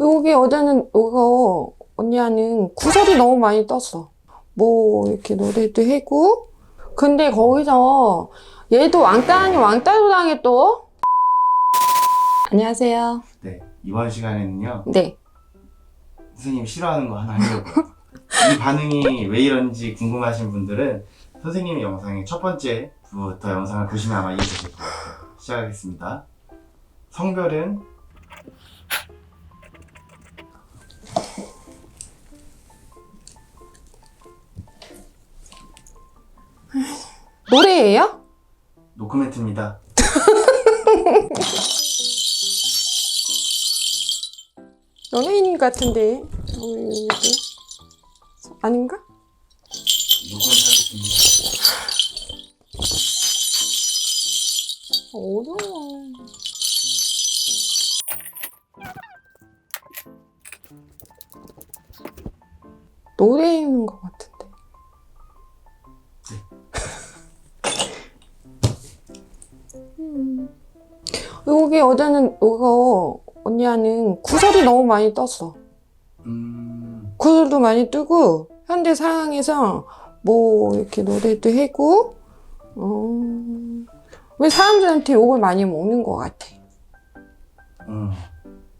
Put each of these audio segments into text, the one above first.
여기 어제는 이거 언니는 구설이 너무 많이 떴어. 뭐 이렇게 노래도 해고. 근데 거기서 얘도 왕따 아니 왕따도 당해 또. 안녕하세요. 네, 이번 시간에는요, 네. 선생님 싫어하는 거 하나 하려고요. 이 반응이 왜 이런지 궁금하신 분들은 선생님의 영상의 첫 번째부터 영상을 보시면 아마 이해되실 것 같아요. 시작하겠습니다. 성별은 노래예요? 노코멘트입니다. 연예인 같은데. 어, 여기도. 아닌가? 노코멘트 하겠습니다. 어려워. 노래인 것 음. 여기 어제는 이거 언니는 구설이 너무 많이 떴어. 음, 구설도 많이 뜨고 현대 상황에서 뭐 이렇게 노래도 해고 어, 왜 사람들한테 욕을 많이 먹는 것 같아. 음,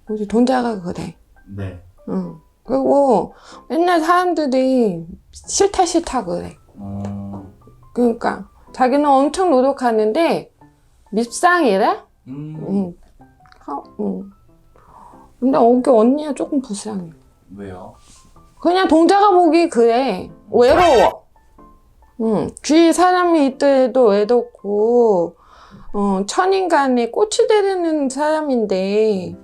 우리 돈자가 그래. 네. 응. 그리고 맨날 사람들이 싫다 싫다 그래. 어, 그러니까 자기는 엄청 노력하는데 밉상이래? 음, 응. 하, 응. 근데 어기 언니가 조금 불쌍해. 왜요? 그냥 동자가 보기 그래. 외로워. 응. 주위에 사람이 있더라도 외롭고, 어, 천인간에 꽃이 되는 사람인데,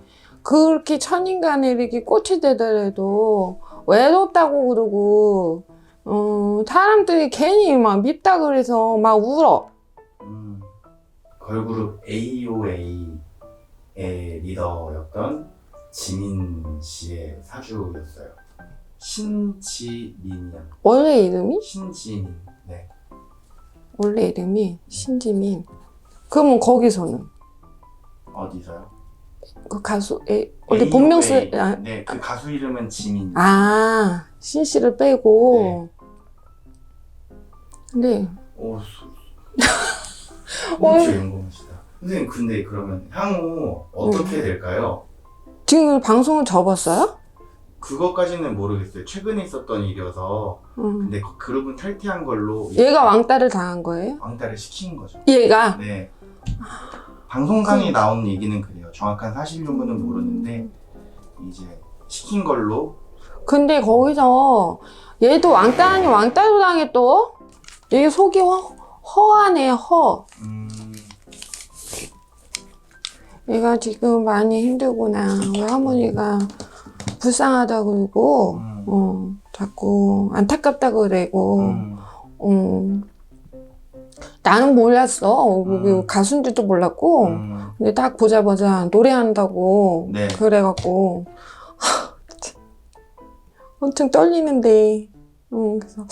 그렇게 천인간에 이렇게 꽃이 되더라도 외롭다고 그러고, 어, 사람들이 괜히 막 밉다 그래서 막 울어. 음, 걸그룹 AOA의 리더였던 지민 씨의 사주였어요. 신지민이요. 원래 이름이? 신지민. 네. 원래 이름이 신지민. 그러면 거기서는? 어디서요? 그 가수, 에, 원래 본명 쓰, AOA. 아, 네, 그 가수 이름은 지민. 아, 신 씨를 빼고. 근데, 오, 수. 어. 진짜 연구하시다. 선생님, 근데 그러면 향후 어떻게 될까요? 지금 방송을 접었어요? 그것까지는 모르겠어요. 최근에 있었던 일이어서. 음. 근데 그 그룹은 탈퇴한 걸로 얘가 왕따를 당한 거예요? 왕따를 시킨 거죠. 얘가? 네. 방송상에 나온 얘기는 그래요. 정확한 사실 유무는 모르는데 이제 시킨 걸로 근데 거기서 얘도 왕따 아니 왕따도 당해 또? 얘 속이 허, 허하네, 허. 음, 얘가 지금 많이 힘들구나. 우리 할머니가 불쌍하다 그러고, 음. 어, 자꾸 안타깝다 그러고, 음, 어. 나는 몰랐어. 여기 음. 가수인지도 몰랐고, 음, 근데 딱 보자마자 노래한다고 네. 진짜 엄청 떨리는데 음, 그래서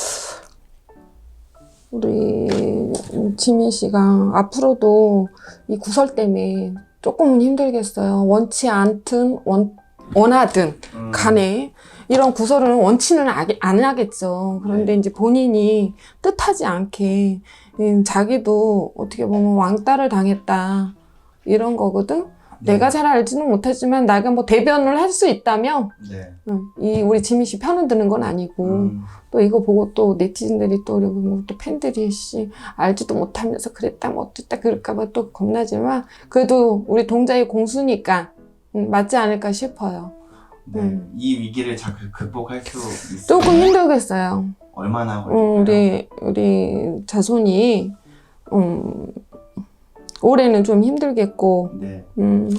우리 지민 씨가 앞으로도 이 구설 때문에 조금은 힘들겠어요. 원치 않든 원 원하든 음, 간에 이런 구설은 원치는 아- 안 하겠죠. 그런데 네. 이제 본인이 뜻하지 않게 음, 자기도 어떻게 보면 왕따를 당했다 이런 거거든. 네. 내가 잘 알지는 못하지만 내가 뭐 대변을 할 수 있다면 네. 음, 이 우리 지민 씨 편을 드는 건 아니고 음, 또 이거 보고 또 네티즌들이 또 그리고 뭐 또 팬들이 씨 알지도 못하면서 그랬다 뭐 어쨌다 그럴까봐 또 겁나지만 그래도 우리 동자의 공수니까 음, 맞지 않을까 싶어요. 네. 음. 이 위기를 잘 극- 극복할 수 있으면 조금 힘들겠어요. 얼마나 걸릴까요? 음, 우리 우리 자손이 음, 올해는 좀 힘들겠고 네. 음,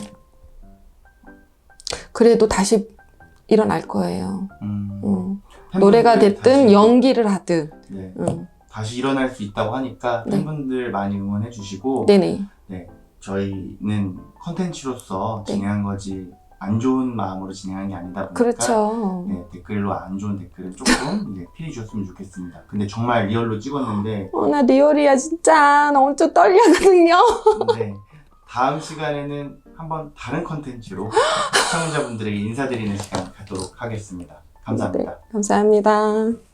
그래도 다시 일어날 거예요. 음, 음, 팬분들 노래가 됐든 다시- 연기를 하든. 네. 음, 다시 일어날 수 있다고 하니까 네. 팬분들 많이 응원해 주시고 네네. 저희는 컨텐츠로서 네. 진행한 거지 안 좋은 마음으로 진행한 게 아니다 보니까 그렇죠. 네, 댓글로 안 좋은 댓글은 조금 이제 피해 주셨으면 좋겠습니다. 근데 정말 리얼로 찍었는데 어, 나 리얼이야 진짜. 나 엄청 떨리거든요. 네, 다음 시간에는 한번 다른 컨텐츠로 시청자분들에게 인사드리는 시간 갖도록 하겠습니다. 감사합니다. 네, 감사합니다.